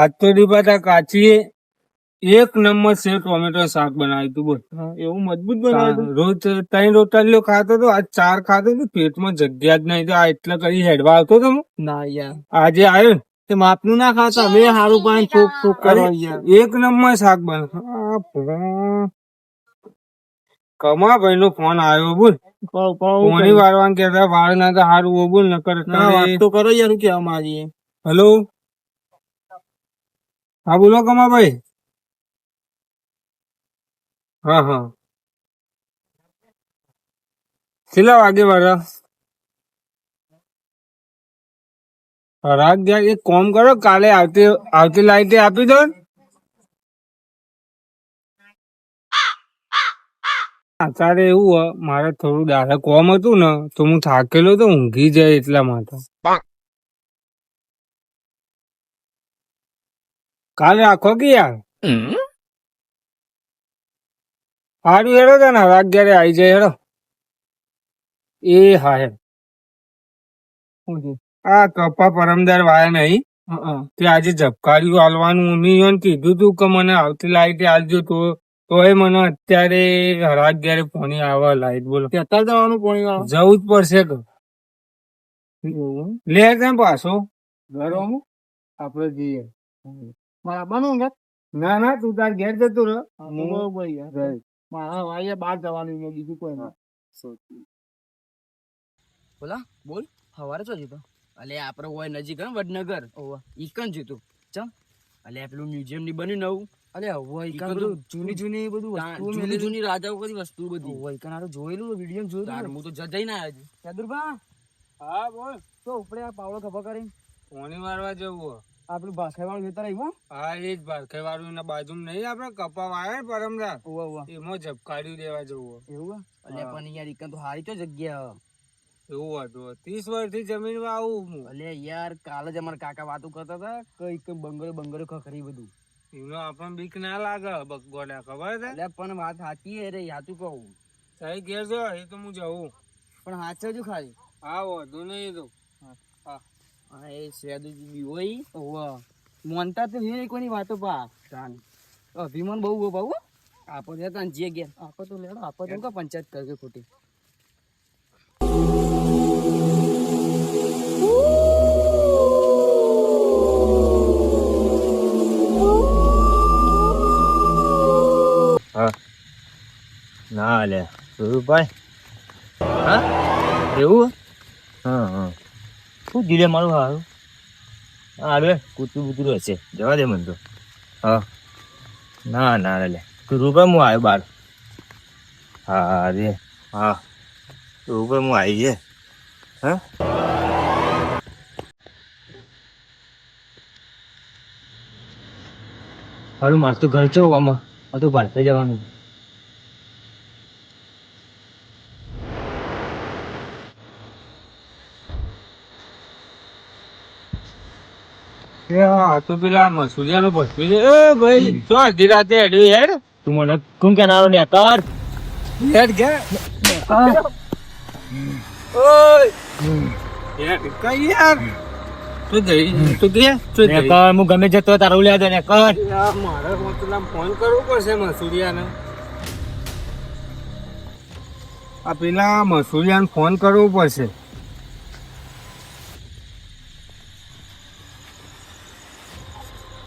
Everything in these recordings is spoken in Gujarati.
આજ તો દીપાતા કાચીએ એક નંબર સેવ ટોમેટો શાક બનાવ્યું હતું બોલ. એવું મજબૂત બનાવ્યું રોજ ત્રણ રોટલીઓ ખાતો હતો આજ ચાર ખાતો હતો પેટમાં જગ્યા જ નહીં તો આ એટલે કરી હેડવા આવતો હતો ના યાર. આજે આવ્યો તે માપનું ના ખાતા બે સારું પાણી ચોક ચોક કરો એક નંબર શાક બન કમા નો ફોન આવ્યો બોલ. કોની વારવાન કેતા વાળ ના તો સારું બોલ નકર તો કરો યાર કેવા મારી હેલો? હા, બોલો કમાભાઈ. હા હા. કેટલા વાગે વાળા રાત ગયા. એક કોમ કરો, કાલે આવતી આવતી લાઈટે આપી દો. અત્યારે એવું, મારે થોડું દાદા કોમ હતું ને, તો હું થાકેલો તો ઊંઘી જાય એટલા માટે. કાલે રાખો કે યાર સારું હેડો તો ને અગિયારે આવી જાય હેડો. એ હા હેડ. આ કપા પરમદાર વાયા નહીં. તે આજે ઝબકાર્યું હાલવાનું. મમ્મી ઈવન કીધું તું કે મને આવતી લાઈટ આવજો તો તોય મને અત્યારે અગિયારે પોણી આવે લાઈટ બોલો. અત્યારે જવાનું પોણી જવું જ પડશે કે લે કેમ પાછો. ઘર આપડે જઈએ. મારા બનું કે ના ના તું તાર ઘેર જતો રહે. બરોબર યાર. મારા ભાઈએ બહાર જવાનું છે, બીજું કોઈ ના બોલા બોલ. હવારે ચો જીતો અલે આપડે હોય નજીક હે વડનગર. ઈકન જીતું ચમ. અલે પેલું મ્યુઝિયમની બન્યું નવું. અલે ઈકન જૂની જૂની બધું વસ્તુ જૂની જૂની રાજાઓ બધી વસ્તુ બધી. હોય ઈકન જોયેલું વીડિયો જોયેલું હું તો જઈ ના આવ્યો છું. હા બોલ. તો ઉપડે આ પાવડો ખભા કરી કોની મારવા જવું? હે. આ પેલું ભાષા રહ્યું હા એ જ ભારખે વાળું એના બાજુમાં નહીં આપડે કપા વાયા પરમરા. ઓવા ઓવા એમાં ઝપકાડ્યું દેવા જવું એવું? અલે પણ યાર એક તો હારી તો જગ્યા. એવું હતું ત્રીસ વર્ષથી જમીનમાં આવું હું. અલે યાર કાલે જ અમારા કાકા વાતો કરતા હતા કઈ કઈ બંગલો બંગલો ખખરી બધું. એનો આપણને બીક ના લાગે બગોડા ખબર છે? અલે પણ વાત સાચી હે રે યાતું કહું. સહી ઘેર છો એ તો હું જવું. પણ હાથ જો ખાલી. હા વધુ નહીં તો. એ સેદુજી બી હોય. ઓવા મોનતા તો હે કોની વાતો પા. તાન અભિમાન બહુ હો બાબુ. આપો દે તાન જે ગયા આપો તો લેડો આપો તો. કા પંચાયત કરજો ખોટી. ના લે. ભાઈ? હા? એવું? હા હા. શું દિલે મારું હારું. રે કૂતરું બૂતરું હશે જવા દે મને તો. હા. ના ના, લે રૂપે હું આવ્યો બાર. હા, રે. હા. રૂપે હું આવી છે હા? હારું, મારે તો ઘર છો આમાં આ તો ભારતે જવાનું હું ગમે જતો તારું લે ને કર. મારે ફોન કરવો પડશે મસુરિયાને આ પેલા મસુરિયાને ફોન કરવો પડશે.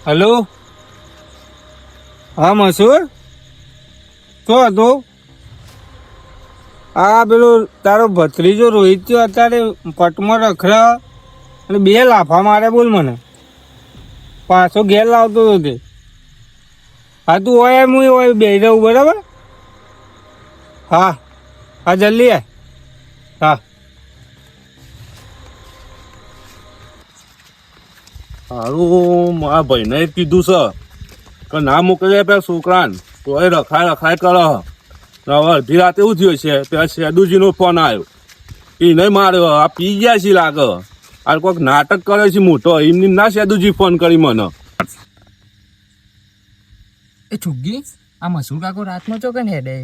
હેલો? હા મસૂર શું હતું? આ પેલો તારો ભત્રીજો રોહિત થયો અત્યારે પટમાં રખડા અને બે લાફા મારે બોલ મને. પાછો ઘેર લાવતો હતો તે. હા, તું હોય એમ, હું હોય બે રહું, બરાબર? હા હા, જલ્દી આય. હા. હારું મારા ભાઈને કીધું છે કે ના મોકલે પેલા છોકરાને. તો એ રખાય રખાય કરે. હવે અડધી રાતે એવું થયું છે? પેલા શેદુજીનો ફોન આવ્યો. એ નહીં માર્યો આ પી ગયા છે લાગે. આ કોઈક નાટક કરે છે મોટો. એમની ના શેદુજી ફોન કરી મને. એ છુગ્ગી આ મસૂર કાકો રાતમાં ચોકન હેડે?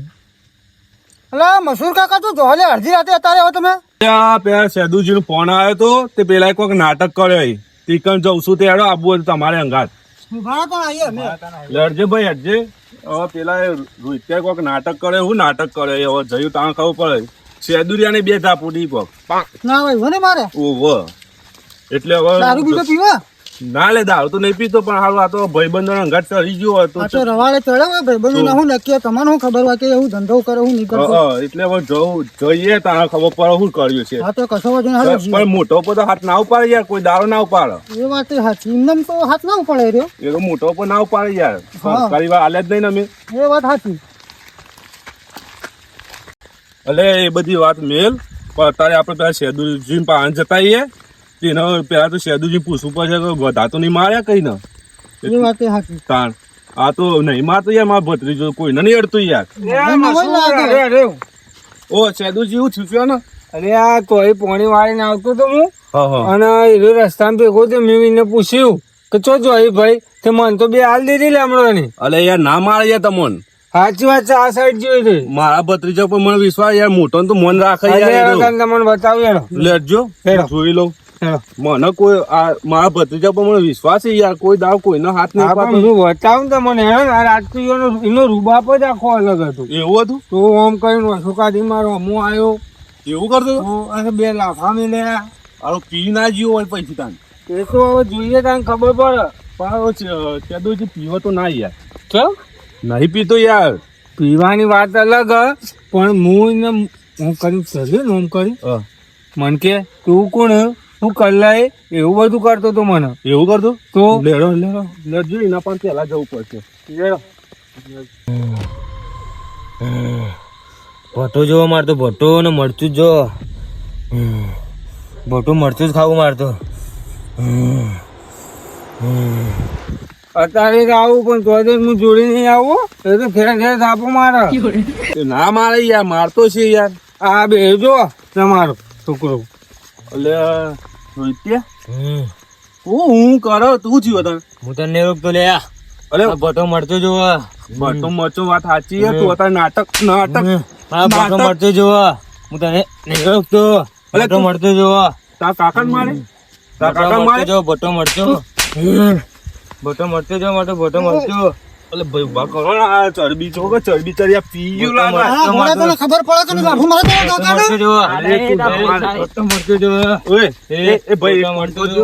અલા મસૂર કાકા તો જોહલે અડધી રાતે અત્યારે આવો તમે. પેલા શેદુજીનો ફોન આવ્યો તો તે પેલા કોઈક નાટક કર્યો તીકન જઉં છું તે હેડો આબુ હોય તમારે અંગાત. લડજે ભાઈ હટજે. હવે પેલા રોહિત્યા કોક નાટક કરે હું નાટક કરે? હવે જયું તાણ ખબર પડે. શેદુરિયાને બે ધાપુડી કોક. ના ભાઈ મને મારે? ઓહો એટલે દારૂ બીજો પીવા? ના લે દાળ તો નહીં પીતો પણ હાલ આ તો ભાઈબંધો અંગાત ચડી ગયો હતો તો રવાડે ચડે હોય ભાઈ બધું ના હું નક્કી તમને શું ખબર હોય કે હું ધંધો કરે હું નીકળું એટલે હવે જવું જોઈએ તારા ખબર પડે શું કર્યું છે. હા તો કશો વાંધો ના પણ મોટો પર તો હાથ ના ઉપાડે યાર કોઈ દારૂ ના ઉપાડે. એ વાત સાચી એમને તો હાથ ના ઉપાડે રહ્યો એ તો મોટો પર ના ઉપાડે યાર. સરકારી વાર હાલે જ નહીં ને અમે. એ વાત સાચી. એટલે એ બધી વાત મેલ પણ અત્યારે આપણે પેલા શેદુજી પાસે જતા આવીએ તેને પેલા તો શેદુજી પૂછવું પડશે બધા તો નહીં માર્યા કઈ ના? એ વાત એ તાણ. આ તો નહીં મારતો યાર મારા ભત્રીજો કોઈ નહીં અડતું યાર. ઓ શેદુજી હું થયું ને? અરે આ કોઈ પોણી વાળીને આવતો તો હું? હા હા. અને એ રસ્તામાં ભેગો તો મેં પૂછ્યું કે ચો જોઈ ભાઈ તે મન તો બે હાલ દીધી લેમડોની અલે યાર ના મારે યાર તમોન. સાચી વાત છે આ સાઈડ જોઈ રહી મારા ભત્રીજો પર મને વિશ્વાસ યાર મોટો તો મન રાખે યાર તમને બતાવું યાર લેજો. જોઈ લઉં. મને કોઈ આ મારા ભત્રીજા પર મને વિશ્વાસ છે યાર કોઈ દાવ કોઈનો હાથ નહીં હા, પાડતો. હું બતાવું તો મને હે ને, આ રાજકીયનો એનો રૂબાપ જ આખો અલગ હતો. એવું હતું? તો આમ કરીને વસુકાથી મારો અમો આવ્યો એવું કરતો? તો અને બે લાફા મેલ્યા આરો પી ના જીવો હોય પછી તાન. એ તો હવે જોઈએ તને ખબર પડે. પણ તેદોજી પીવો તો ના યાર. ચમ નહીં પીતો યાર. પીવાની વાત અલગ હ, પણ હું એને હું કરી ચલ્યો ને આમ કરી. મન કે તું કોણ હે? કલ્લાએ એવું બધું કરતો તો મને. એવું કરતો? તો? લેડો લેડો. લેડજો એના પણ પેલા જવું પડશે. લેડો. ભટ્ટો જોવો મારતો ભટ્ટો ને મરચું જો ભટ્ટું મરચું જ ખાવું મારતો. અત્યારે આવું પણ તો જ હું જોડી નહીં આવું. એ તો ફેર ફેર થાપો મારે. ના મારે યાર મારતો છે યાર. આ બે જો તમારો છોકરો એટલે રોહિત્યા હું હું કરો તું જીવો તને હું તને નહીં રોકતો લે અરે ભટ્ટો મરચું જોવો. બટો મચો વાત સાચી છે તું અત્યારે નાટક નાટક હા ભટો નાટક. મરચું હું તને નહીં રોકતો. અલે મળતો તું- જોવો. તાર કાકા મારે? તા કાકા મારે? જો ભટો મરચું. ભટો મળતો જો મારતો ભટો મરચું. ભાઈ ઊભા કરો ને આ ચરબી છો કે ચરબી ચરિયા પી ગયું લાગે? હા તને ખબર પડે લાફો મારે તો અરે તું ઓય એ એ ભાઈ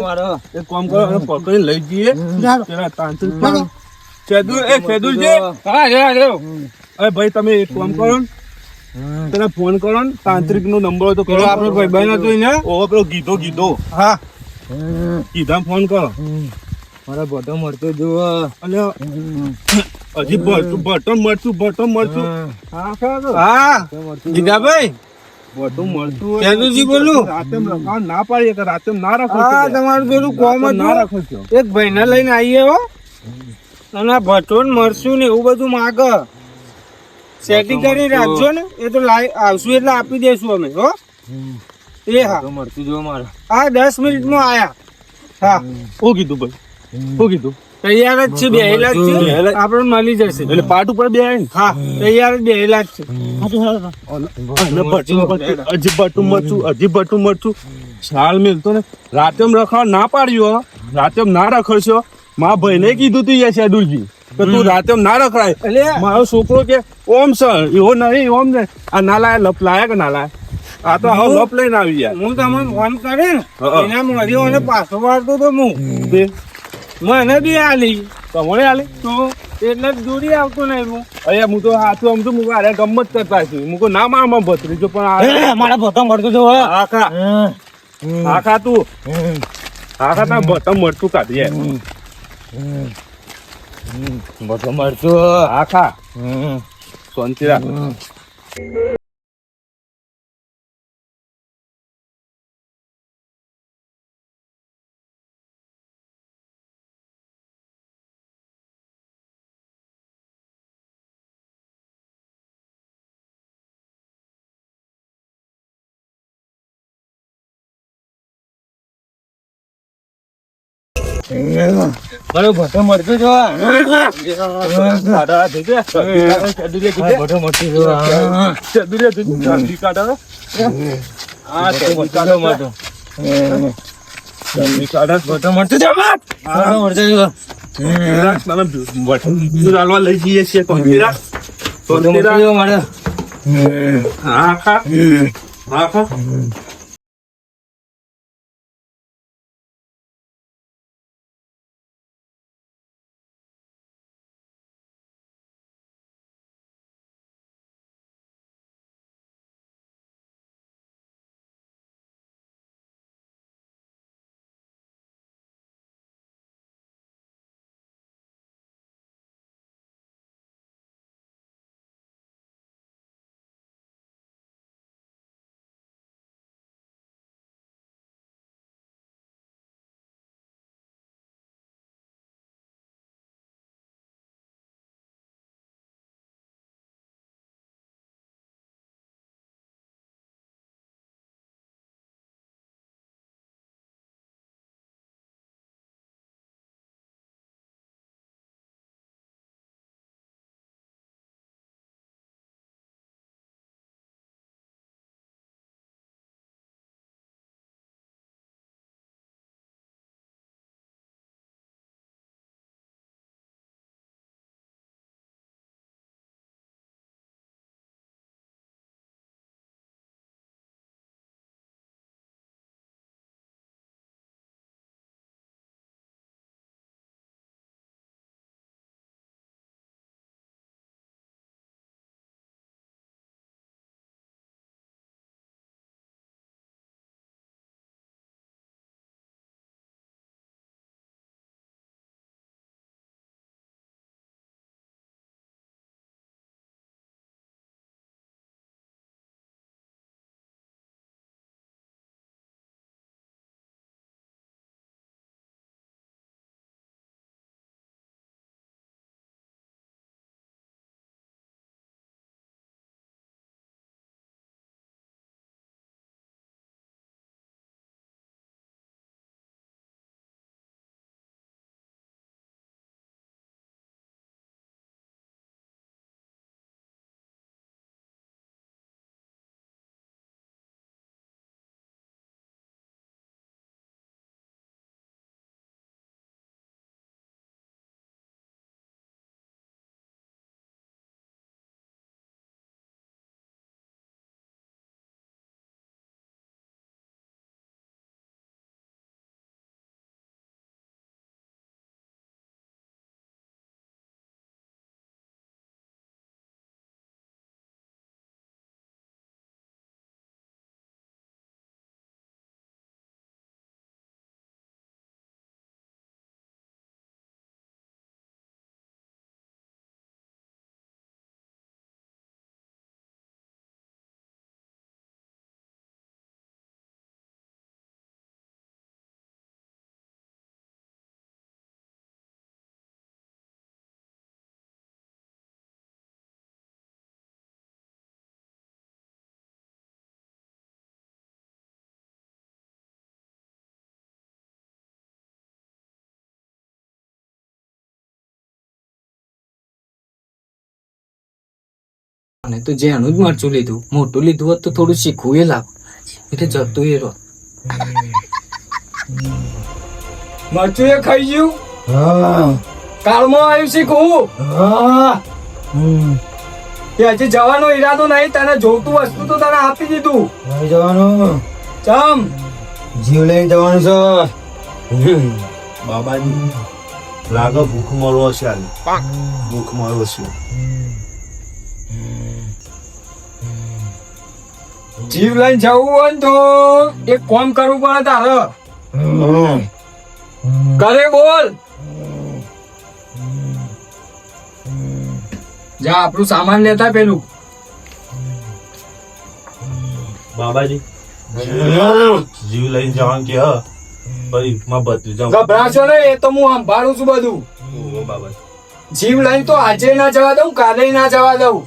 મારો. કામ કરો અને પકડીને લઈ જઈએ. જાડો. તાંત્રિક એ ખેદુરજી હા રે રે અરે ભાઈ તમે એક કામ કરો ને. પેલા ફોન કરો ને તાંત્રિક નો નંબર તો કરો. આપણે ભાઈ ભાઈબંધ હતો ને ઓ પેલો ગીધો ગીધો. હા. કીધા ફોન કરો. મારા ભટ્ટો મળતો જુઓ. અલ્યો. હજી ભરતું બટન મળતું બટન મળતું. હા. હા ગીધાભાઈ બટન મળતું. ખેદુરજી બોલું. રાતે ના પાડીએ કે રાતે ના રાખો હા તમારું પેલું કોમ ના હતું. રાખો છો. એક ભાઈને લઈને આવીએ હો. અને ભટો મળશું ને મરશું ને એવું બધું માગ. સેટિંગ કરી રાખજો ને. એ તો લાઈ આવશું એટલે આપી દેશું અમે હો. એ હા. મળતું જો મારો. હા દસ મિનિટમાં આયા. હા. હું કીધું ભાઈ? શું કીધું તૈયાર જ છે બેહેલા જ છે. આપણે મળી જશે. એટલે પાટ ઉપર બે હા તૈયાર જ બેહેલા જ છે. હજી બટું મરચું હજી ભટ્ટું મળતું શાલ મેલતો ને. રાતે રખાવ ના પાડ્યો રાતે ના રખડશો મારા ભાઈને કીધું તું યા શેડુલજી કે તું રાતે ના રખડાય. એટલે મારો છોકરો કે ઓમ સર એવો નહીં ઓમ ને આ ના લાયા લપ લાયા કે ના લાયા? આ તો હવે લપ લઈને આવી ગયા. હું તમને ફોન કરે ને એના મળ્યો અને પાછો વાળતો તો હું. મને બી આલી. તમને આલી? તો એટલે જ દોરી આવતો નહીં હું અહીંયા હું તો હાથું આમ તો હું અરે ગમત કરતા છું. હું કહું ના મારમાં ભત્રીજો પણ મારા ભતમ મરચું જોવો આખા આખા તું. આખા તા ભતમ મળતું કાઢીએ ભતમ મરચું આખા. શાંતિ રાખ. મારો ભટ્ટો મરચું જોવો કાઢા દેજે ચડુરે કીધે ભટ્ટો મરચું જોવો ચડુરે કીધે ચાંદી કાઢા આ ભટ્ટો મરચું જોવો ભટ્ટો મરચું જોવો રાખ, ચાલવા લઈ જઈએ છીએ શાંતિ રાખ. શાંતિ રાખ. હા અને તો જેનું જ મરચું લીધું મોટું લીધું હોત તો થોડું શીખવું એ લાવ એટલે જતું એ રહો. મરચું એ ખાઈ ગયું? કાળમાં આવ્યું શીખવું? એ હજી જવાનો ઈરાદો નહીં તને જોતું વસ્તુ તો તને આપી દીધું. જવાનું. ચમ. જીવ લઈને જવાનું છે. બાબાજી લાગે ભૂખ મળવો છે આજે ભૂખ મળવો છે. જીવ લઈને જવું હોય ને તો એક કોમ કરવું પડે તારે. કરે બોલ. જા આપણું સામાન લેતા પેલું. બાબાજી. જીવ લઈને જવાનું કે હ. માં બત્રી જાઉં ગભરાશો ને એ તો હું સંભાળું છું બધું. બાબાજી. જીવ લઈને તો આજે ના જવા દઉં કાલે ના જવા દઉં.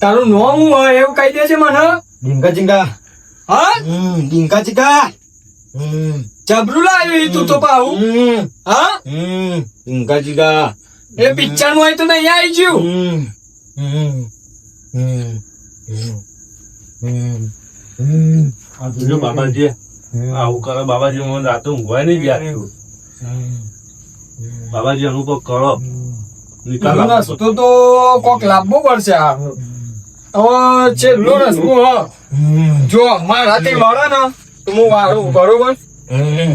તારું નામ હું હોય એવું કહી છે મને. ડીંકા ચીંકા હા? ડીંકા ચીકા હમ. જબરું લાવ્યું ઈ તું તો પાઉ હમ. હા? હમ ડીંકા ચીકા એ પિક્ચરમાં હોય તો નહીં આવી ગયું. હમ. હમ. હમ. હમ. હમ. આ જોજો બાબાજી આવું કરો બાબાજી હું રાતે ઊંઘવાય નહીં ગયા. બાબાજી અનુભવ કરો. નિકાલ. તો કોક લાવવો પડશે આ. હવે છેલ્લો રસ્તો હ જો મારા હાથે લડે ને તો હું વાળું બરોબર?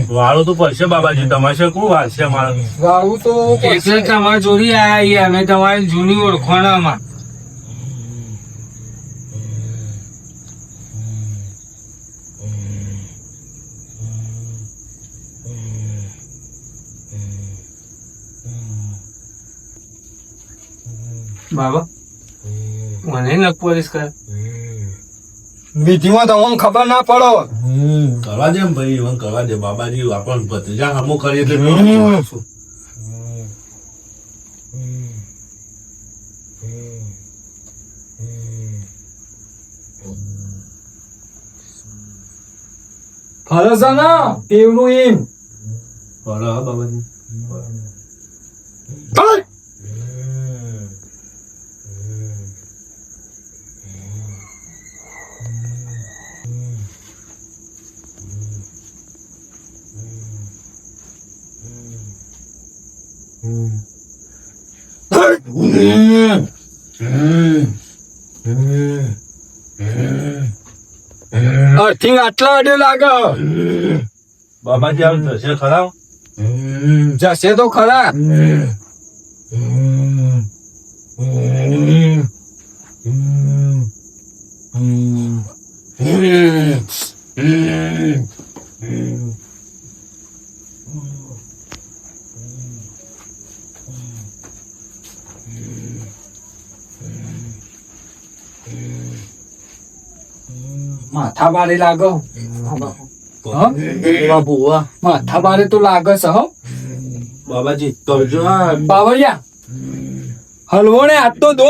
વાળું તો પડશે બાબાજી તમારે છે વાળશે મારે? વાળું તો એટલે તમારે જોડી આયા અમે તમારી જૂની ઓળખાણામાં. બાબા? મને ન પોલીસ કર વિધિમાં તો હું ખબર ના પડો. કરવા દે ભાઈ હું કરવા દે. બાબાજી આપણને ભત્રીજા હમો કરીએ એટલે મેં શું? ફરજ ના ટેવનું એમ બરાબર હા બાબાજી અર્થિંગ આટલા અડ્યો લાગે બાબાજી આમ થશે ખરા જશે તો ખરા માથા બારે લાગો માથા બારે તો લાગે છે હો. બાબાજી કરજો બાવળિયા હલવો ને હાથ તો દો.